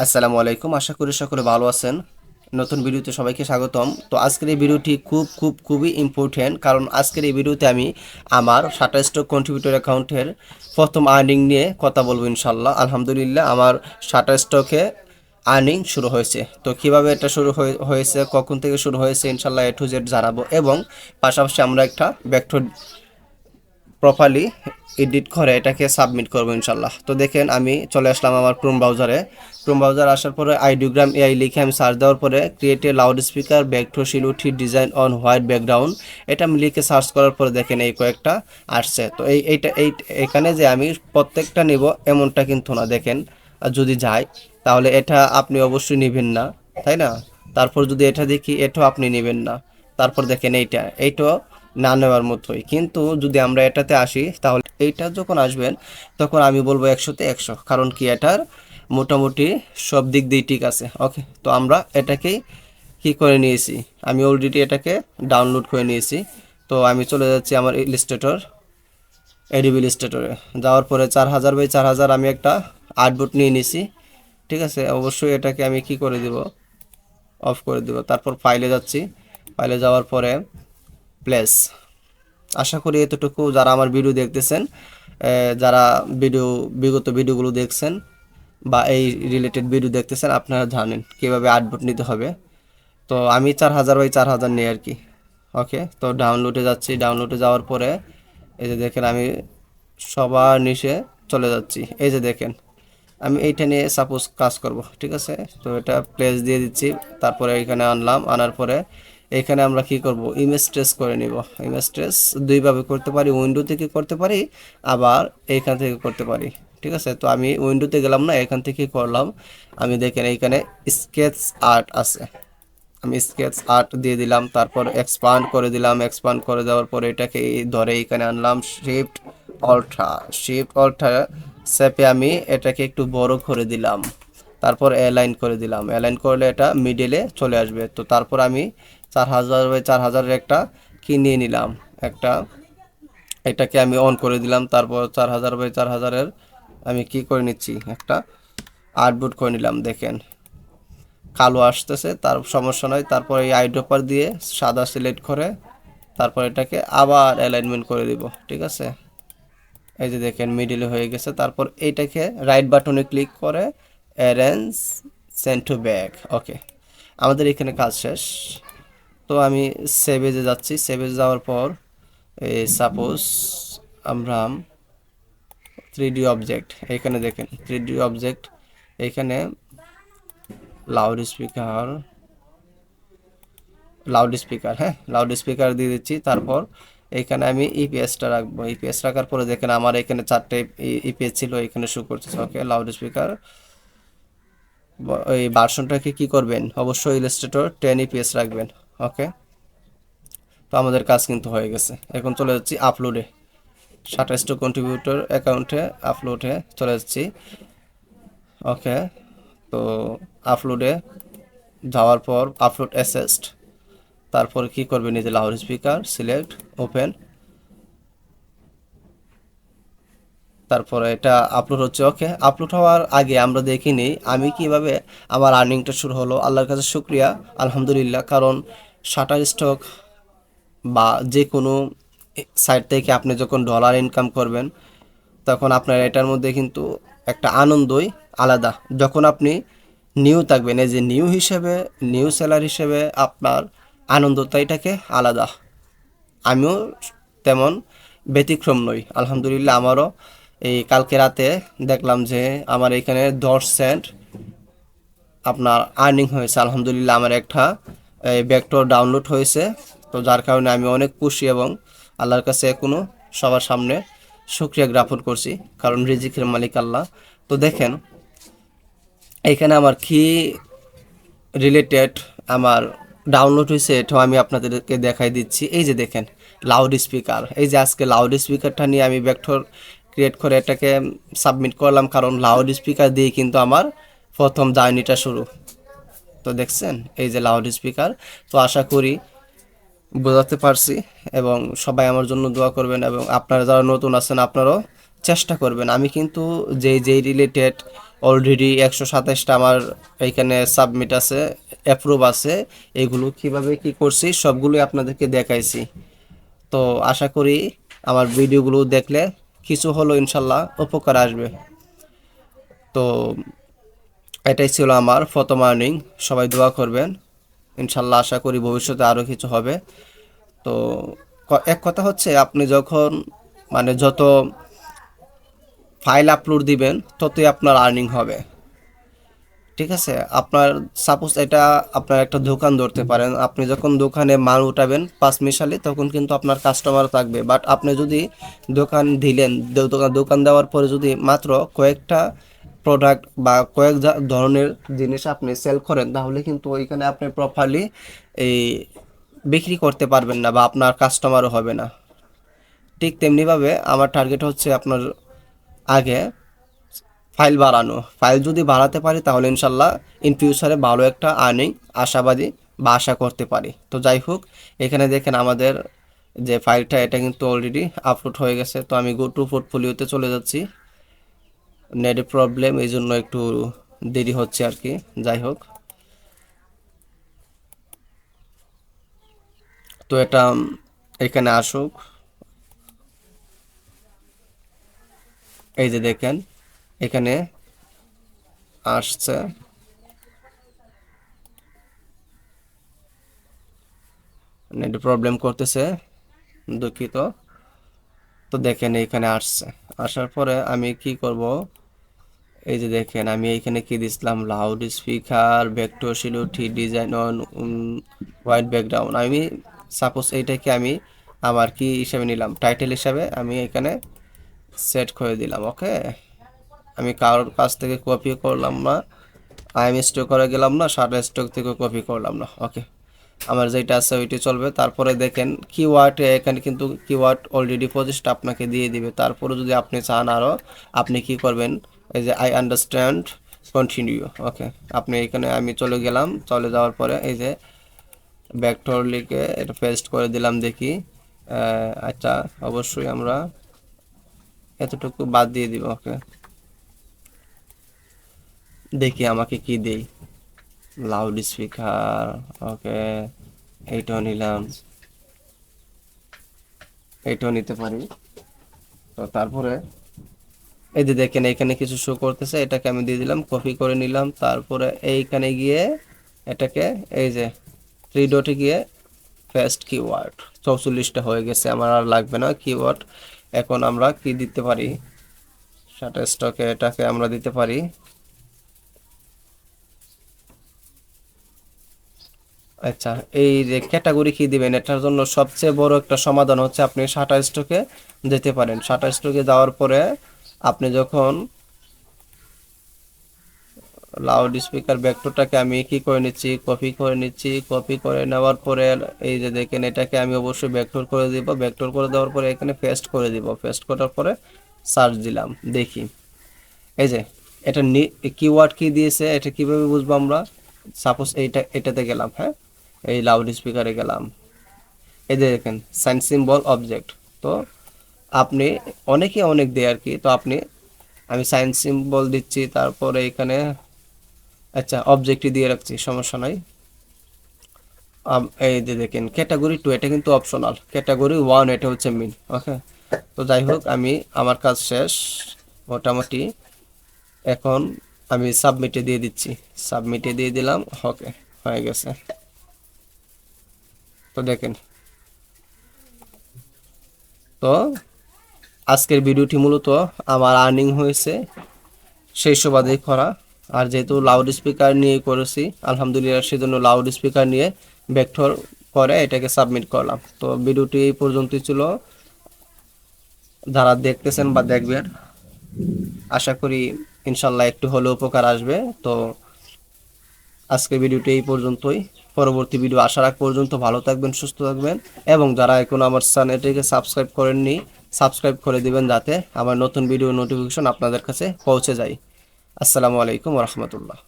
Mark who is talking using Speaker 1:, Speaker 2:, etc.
Speaker 1: আসসালামু আলাইকুম। আশা করি সকলে ভালো আছেন। নতুন ভিডিওতে সবাইকে স্বাগতম। তো আজকের এই ভিডিওটি খুব খুব, খুবই ইম্পর্টেন্ট কারণ আজকের এই ভিডিওতে আমি আমার সাটা স্টক কন্ট্রিবিউটর অ্যাকাউন্টের প্রথম আর্নিং নিয়ে কথা বলব ইনশাল্লাহ আলহামদুলিল্লাহ আমার সাটা স্টকে আর্নিং শুরু হয়েছে। তো কীভাবে এটা শুরু হয়ে- হয়েছে, কখন থেকে শুরু হয়েছে ইনশাল্লাহ এ টু জেড জানাব এবং পাশাপাশি আমরা একটা ব্যাকটো প্রপারলি এডিট করে এটাকে সাবমিট করব ইনশাল্লাহ তো দেখেন আমি চলে আসলাম আমার ক্রোম ব্রাউজারে ক্রোম ব্রাউজার আসার পরে আইডিওগ্রাম এআই লিখে আমি সার্চ দেওয়ার পরে create a loud speaker back to back to silhouette design on white background এটা আমি লিখে সার্চ করার পরে দেখেন এই কয়েকটা আসছে। তো এই, এইটা, এই, এখানে যে আমি প্রত্যেকটা নিব এমনটা কিন্তু না, দেখেন। আর যদি যাই তাহলে এটা আপনি অবশ্যই নেবেন না, তাই না? তারপর যদি এটা দেখি, এটাও আপনি নেবেন না। তারপর দেখেন এইটা এইটাও না নেওয়ার মতোই। কিন্তু যদি আমরা এটাতে আসি, তাহলে এইটা যখন আসবেন, তখন আমি বলব একশোতে একশো। কারণ কি এটার মোটামুটি সব দিক দিয়ে ঠিক আছে। ওকে, তো আমরা এটাকেই কি করে নিয়েছি? আমি অলরেডি এটাকে ডাউনলোড করে নিয়েছি। তো আমি চলে যাচ্ছি আমার ইলিস্ট্রেটর এডিবি ইলিস্ট্রেটরে যাওয়ার পরে চার হাজার বাই চার হাজার আমি একটা আর্টবোর্ড নিয়ে নিয়েছি ঠিক আছে? অবশ্যই এটাকে আমি কি করে দিব? অফ করে দিব। তারপর ফাইলে যাচ্ছি। ফাইলে যাওয়ার পরে প্লেস। আশা করি এতটুকু যারা আমার ভিডিও দেখতেছেন যারা ভিডিও, বিগত ভিডিওগুলো দেখছেন বা এই রিলেটেড ভিডিও দেখতেছেন, আপনারা জানেন কীভাবে আর্টবোর্ড নিতে হবে। তো আমি চার হাজার বাই চার হাজার নিই আর কি। ওকে তো ডাউনলোডে যাচ্ছি। ডাউনলোডে যাওয়ার পরে এই যে দেখেন আমি সবার নিচে চলে যাচ্ছি। এই যে দেখেন, আমি এইটা নিয়ে সাপোজ কাজ করব। ঠিক আছে? তো এটা প্লেস দিয়ে দিচ্ছি। তারপরে এখানে আনলাম। আনার পরে এখানে আমরা কি করব? ইমেজ ট্রেস করে নিব। ইমেজ ট্রেস দুইভাবে করতে পারি। উইন্ডো থেকে করতে পারি, আবার এইখান থেকে করতে পারি। ঠিক আছে? তো আমি উইন্ডোতে গেলাম না, এখান থেকে করলাম। আমি দেখেন এইখানে স্কেচ আর্ট আছে। আমি স্কেচ আর্ট দিয়ে দিলাম, তারপর এক্সপান্ড করে দিলাম। এক্সপান্ড করে দেওয়ার পরে এটাকে ধরে এখানে আনলাম শিফট অল্ট্রা শিফট অল্ট্রা চেপে আমি এটাকে একটু বড় করে দিলাম। তারপর অ্যালাইন করে দিলাম। অ্যালাইন করলে এটা মিডলে চলে আসবে। তো তারপর আমি চার হাজার বাই চার হাজারের একটা কি নিয়ে নিলাম। একটা, এটাকে আমি অন করে দিলাম, তারপর চার হাজার বাই চার হাজারের আমি কি করে নিচ্ছি, একটা আর্টবোর্ড করে নিলাম, দেখেন। কালো আসতেছে, তার সমস্যা নয় তারপর এই আইড্রপার দিয়ে সাদা সিলেক্ট করে তারপর এটাকে আবার অ্যালাইনমেন্ট করে দিব, ঠিক আছে? এই যে দেখেন মিডিলে হয়ে গেছে, তারপর এইটাকে রাইট বাটনে ক্লিক করে arrange send to back okay আমাদের এখানে কাজ শেষ। তো আমি সেভেজে যাচ্ছি সেভেজ যাওয়ার পর এই সাপোজ আমরা থ্রি ডি অবজেক্ট এখানে দেখেন থ্রি ডি অবজেক্ট এখানে লাউড স্পিকার লাউড স্পিকার হ্যাঁ লাউড স্পিকার দিয়ে দিচ্ছি, তারপর এখানে আমি ইপিএসটা রাখব। ইপিএস রাখার পরে দেখেন আমার এখানে চারটে ইপিএস ছিল, এখানে শো করতেছে ওকে লাউড স্পিকার এই ভার্সনটাকে কি করবেন? অবশ্যই ইলাস্ট্রেটর টেন ইপিএস রাখবেন। ওকে তো আমাদের কাজ কিন্তু হয়ে গেছে। এখন চলে যাচ্ছি আপলোডে সাতাশ টু কন্ট্রিবিউটর অ্যাকাউন্টে আপলোডে চলে যাচ্ছি। ওকে তো আপলোডে যাওয়ার পর আপলোড অ্যাসেস্ট তারপর কি করবেন এই যে লাউড স্পিকার সিলেক্ট ওপেন তারপরে এটা আপলোড হচ্ছে ওকে আপলোড হওয়ার আগে আমরা দেখিনি আমি কীভাবে আমার আর্নিংটা শুরু হলো। আল্লাহর কাছে শুক্রিয়া, আলহামদুলিল্লাহ। কারণ শাটার স্টক বা যে কোনো সাইট থেকে আপনি যখন ডলার ইনকাম করবেন, তখন আপনার এটার মধ্যে কিন্তু একটা আনন্দই আলাদা। যখন আপনি নিউ থাকবেন, এই যে নিউ হিসেবে নিউ সেলার হিসেবে আপনার আনন্দটাইটাকে আলাদা। আমিও তেমন ব্যতিক্রম নই, আলহামদুলিল্লাহ আমারও। এই কালকে রাতে দেখলাম যে আমার এখানে দশ সেন্ট আপনার আর্নিং হয়েছে, আলহামদুলিল্লাহ আমার একটা ব্যাকটর ডাউনলোড হয়েছে। তো যার কারণে আমি অনেক খুশি এবং আল্লাহর কাছে কোনো সবার সামনে শুক্রিয়া জ্ঞাপন করছি, কারণ রিজিকের মালিক আল্লাহ। তো দেখেন, এখানে আমার কি রিলেটেড আমার ডাউনলোড হয়েছে এটাও আমি আপনাদেরকে দেখাই দিচ্ছি। এই যে দেখেন লাউড স্পিকার এই যে আজকে লাউড স্পিকারটা নিয়ে আমি ভেক্টর ক্রিয়েট করে এটাকে সাবমিট করলাম, কারণ লাউড স্পিকার দিয়ে কিন্তু আমার প্রথম জার্নিটা শুরু। তো দেখছেন? এই যে লাউড স্পিকার তো আশা করি বোঝাতে পারছি এবং সবাই আমার জন্য দোয়া করবেন এবং আপনারা যারা নতুন আছেন, আপনারাও চেষ্টা করবেন। আমি কিন্তু যেই যেই রিলেটেড অলরেডি একশো সাতাশটা আমার এইখানে সাবমিট আছে অ্যাপ্রুভ আছে, এগুলো কীভাবে কি করছি সবগুলোই আপনাদেরকে দেখাইছি। তো আশা করি আমার ভিডিওগুলো দেখলে কিছু হলো ইনশাল্লাহ উপকার আসবে। তো এটাই ছিল আমার প্রথম আর্নিং সবাই দোয়া করবেন। ইনশাল্লাহ আশা করি ভবিষ্যতে আরও কিছু হবে। তো এক কথা হচ্ছে, আপনি যখন মানে যত ফাইল আপলোড দিবেন, ততই আপনার আর্নিং হবে। ঠিক আছে? আপনার সাপোজ এটা আপনার একটা দোকান ধরতে পারেন। আপনি যখন দোকানে মাল উঠাবেন পাঁচ মিশালে তখন কিন্তু আপনার কাস্টমার থাকবে। বাট আপনি যদি দোকান দিলেন, দোকান দোকান দেওয়ার পরে যদি মাত্র কয়েকটা প্রোডাক্ট বা কয়েক ধরনের জিনিস আপনি সেল করেন, তাহলে কিন্তু ওইখানে আপনি প্রপারলি এই বিক্রি করতে পারবেন না বা আপনার কাস্টমারও হবে না। ঠিক তেমনিভাবে আমার টার্গেট হচ্ছে আপনার আগে ফাইল বাড়ানো। ফাইল যদি বাড়াতে পারি, তাহলে ইনশাল্লাহ ইন ফিউচারে ভালো একটা আর্নিং আশাবাদী বা আশা করতে পারি। তো যাই হোক, এখানে দেখেন আমাদের যে ফাইলটা এটা কিন্তু অলরেডি আপলোড হয়ে গেছে। তো আমি গো টু পোর্টফোলিওতে চলে যাচ্ছি। নেট প্রবলেম এই জন্য একটু দেরি হচ্ছে আর কি। যাই হোক। তো এটা এখানে আসুক। এই যে দেখেন, এখানে আসছে। নেট প্রবলেম করতেছে, দুঃখিত। তো দেখেন, এখানে আসছে। আসার পরে আমি কি করব? এই যে দেখেন, আমি এখানে কি দিছিলাম? Loud speaker vector silhouette design on white background আমি সাপোজ এইটাকে আমি আমার কি হিসাবে নিলাম? টাইটেল হিসাবে আমি এখানে সেট করে দিলাম ওকে আমি কারোর কাছ থেকে কপি করলাম না আইএম স্টক করে গেলাম না শার্ট স্টক থেকে কপি করলাম না ওকে আমার যেটা আছে ওইটি চলবে। তারপরে দেখেন কিওয়ার্ড এখানে কিন্তু কিওয়ার্ড অলরেডি পঁচিশটা আপনাকে দিয়ে দিবে। তারপরে যদি আপনি চান আরও আপনি কি করবেন? এই যে আই আন্ডারস্ট্যান্ড কন্টিনিউ ওকে আপনি এখানে আমি চলে গেলাম। চলে যাওয়ার পরে এই যে ব্যাকটর লিখে এটা পেস্ট করে দিলাম দেখি। আচ্ছা অবশ্যই আমরা এতটুকু বাদ দিয়ে দিব ওকে দেখি আমাকে কি দেই। লাউড স্পিকার ওকে এইটাও নিলাম। এইটাও নিতে পারি। তো তারপরে এই যে দেখেন, এখানে কিছু শো করতেছে, এটাকে আমি দিয়ে দিলাম কপি করে নিলাম, তারপরে এইখানে গিয়ে এটাকে, এই যে থ্রি ডটে গিয়ে ফার্স্ট কিওয়ার্ড চৌচল্লিশটা হয়ে গেছে, আমার আর লাগবে না কিওয়ার্ড এখন আমরা কি দিতে পারি? শাটার স্টকে এটাকে আমরা দিতে পারি। আচ্ছা এই যে ক্যাটাগরি কি দিবেন? এটার জন্য সবচেয়ে বড় একটা সমাধান হচ্ছে, আপনি শাটার স্টকে যেতে পারেন। শাটার স্টকে যাওয়ার পরে আপনি যখন লাউড স্পিকার ভেক্টরটাকে আমি কি করে নিচ্ছি? কপি করে নিচ্ছি। কপি করে নেওয়ার পরে এই যে দেখেন, এটাকে আমি অবশ্যই ব্যাকটোর করে দিব। ব্যাকটোর করে দেওয়ার পরে এখানে পেস্ট করে দিব। পেস্ট করার পরে সার্চ দিলাম। দেখি। এই যে, এটা কিওয়ার্ড কি দিয়েছে? এটা কীভাবে বুঝব আমরা? সাপোজ এইটা, এটাতে গেলাম হ্যাঁ? এই লাউড স্পিকারে গেলাম। এই যে দেখেন সাইন সিম্বল অবজেক্ট তো আপনি অনেকে অনেক দেয় আর কি। তো আপনি, আমি সাইন সিম্বল দিচ্ছি, তারপরে এখানে আচ্ছা অবজেক্টই দিয়ে রাখছি, সমস্যা নাই। এই যে দেখেন ক্যাটাগরি টু এটা কিন্তু অপশনাল ক্যাটাগরি ওয়ান এটা হচ্ছে মিন ওকে তো যাই হোক, আমি, আমার কাজ শেষ, মোটামুটি। এখন আমি সাবমিটে দিয়ে দিচ্ছি। সাবমিটে দিয়ে দিলাম ওকে হয়ে গেছে। তো দেখেন। তো আজকের ভিডিওটি মূলত আমার আর্নিং হয়েছে, সেই সুবাদেই করা। আর যেহেতু লাউড স্পিকার নিয়ে করেছি, আলহামদুলিল্লাহ সেজন্য লাউড স্পিকার নিয়ে ভেক্টর করে এটাকে সাবমিট করলাম। তো ভিডিওটি এই পর্যন্তই ছিল। যারা দেখতেছেন বা দেখবেন, আশা করি ইনশাল্লাহ একটু হলেও উপকার আসবে। তো আজকের ভিডিওটি এই পর্যন্তই। পরবর্তী ভিডিও আসার আগ পর্যন্ত ভালো থাকবেন, সুস্থ থাকবেন। এবং যারা এখন আমার চ্যানেলটিকে সাবস্ক্রাইব করেননি সাবস্ক্রাইব করে দিবেন যাতে আমার নতুন ভিডিও নোটিফিকেশন আপনাদের কাছে পৌঁছে যায়। আসসালামু আলাইকুম রহমতুল্লাহ।